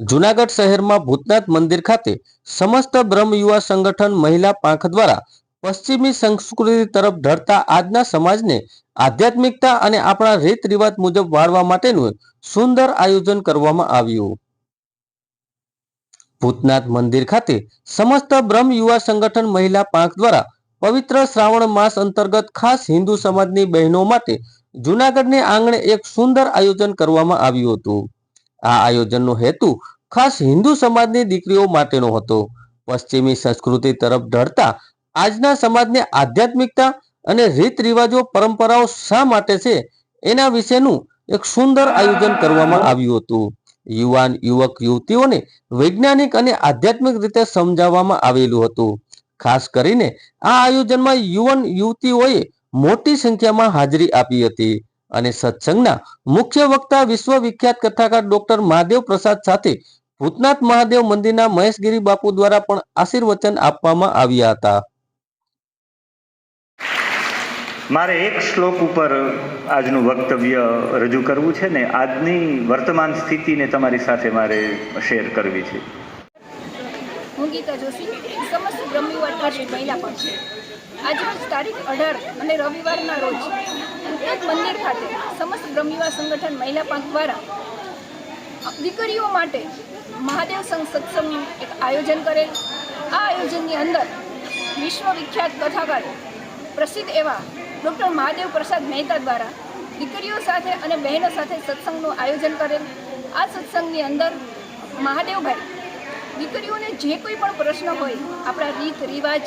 જુનાગઢ શહેરમાં ભૂતનાથ મંદિર ખાતે સમસ્ત બ્રહ્મ યુવા સંગઠન મહિલા પાંખ દ્વારા પશ્ચિમી સંસ્કૃતિ તરફ ઢળતા આજના સમાજને આધ્યાત્મિકતા અને આપણા રીત રિવાજ મુજબ વાળવા માટેનું સુંદર આયોજન કરવામાં આવ્યું. ભૂતનાથ મંદિર ખાતે સમસ્ત બ્રહ્મ યુવા સંગઠન મહિલા પાંખ દ્વારા પવિત્ર શ્રાવણ માસ અંતર્ગત ખાસ હિન્દુ સમાજની બહેનો માટે જુનાગઢને આંગણે એક સુંદર આયોજન કરવામાં આવ્યું હતું. આ આયોજનનો હેતુ ખાસ હિન્દુ સમાજની દીકરીઓ માટેનો હતો. પશ્ચિમી સંસ્કૃતિ તરફ ઢળતા આજના સમાજને આધ્યાત્મિકતા અને રીત રિવાજો પરંપરાઓ શા માટે છે એના વિશેનું એક સુંદર આયોજન કરવામાં આવ્યું હતું. યુવાન, યુવક, યુવતીઓને વૈજ્ઞાનિક અને આધ્યાત્મિક રીતે સમજાવવામાં આવેલું હતું. ખાસ કરીને આ આયોજનમાં યુવાન, યુવતીઓએ મોટી સંખ્યામાં હાજરી આપી હતી. અને સત્સંગના મુખ્ય વક્તા વિશ્વવિખ્યાત કથાકાર ડોક્ટર મહાદેવ પ્રસાદ સાથે ભૂતનાથ મહાદેવ મંદિરના મહેશગીરી બાપુ દ્વારા પણ આશીર્વચન આપવામાં આવ્યા હતા. મારે એક શ્લોક ઉપર આજનું વક્તવ્ય રજૂ કરવું છે ને આજની વર્તમાન સ્થિતિને તમારી સાથે મારે શેર કરવી છે. હું ગીતા જોશી સમસ્ત બ્રહ્મયુવા મહિલા પણ છે. આજરોજ તારીખ અઢાર અને રવિવારના રોજ એક મંદિર ખાતે સમસ્ત બ્રહ્મયુવા સંગઠન મહિલા પાંખ દ્વારા દીકરીઓ માટે મહાદેવ સંઘ સત્સંગનું એક આયોજન કરેલ. આ આયોજનની અંદર વિશ્વ વિખ્યાત કથાકાર પ્રસિદ્ધ એવા ડૉક્ટર મહાદેવ પ્રસાદ મહેતા દ્વારા દીકરીઓ સાથે અને બહેનો સાથે સત્સંગનું આયોજન કરેલ. આ સત્સંગની અંદર મહાદેવભાઈ દીકરીઓને જે કોઈ પણ પ્રશ્ન હોય, આપણા રીત, રિવાજ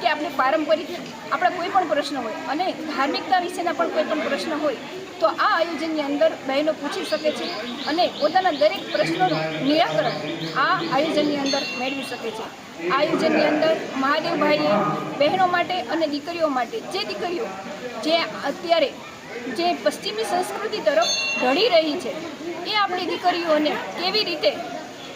કે આપણે પારંપરિક આપણા કોઈ પણ પ્રશ્ન હોય અને ધાર્મિકતા વિશેના પણ કોઈ પણ પ્રશ્ન હોય તો આ આયોજનની અંદર બહેનો પૂછી શકે છે અને પોતાના દરેક પ્રશ્નોનું નિરાકરણ આ આયોજનની અંદર મેળવી શકે છે. આયોજનની અંદર મહાદેવભાઈએ બહેનો માટે અને દીકરીઓ માટે જે દીકરીઓ જે અત્યારે જે પશ્ચિમી સંસ્કૃતિ તરફ ઢળી રહી છે, એ આપણી દીકરીઓને કેવી રીતે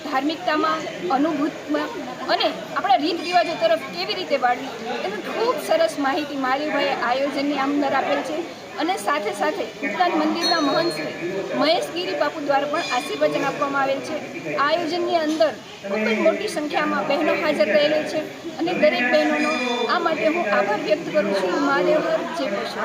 ધાર્મિકતામાં, અનુભૂતમાં અને આપણા રીત રિવાજો તરફ કેવી રીતે વાળવી, એનું ખૂબ સરસ માહિતી મારીભાઈએ આયોજનની અંદર આપેલ છે. અને સાથે સાથે ભૂતનાથ મંદિરના મહંત શ્રી મહેશગીરી બાપુ દ્વારા પણ આશીર્વચન આપવામાં આવેલ છે. આયોજનની અંદર ખૂબ જ મોટી સંખ્યામાં બહેનો હાજર રહેલી છે અને દરેક બહેનોનો આ માટે હું આભાર વ્યક્ત કરું છું. મહાદેવ જે પ્રશ્ન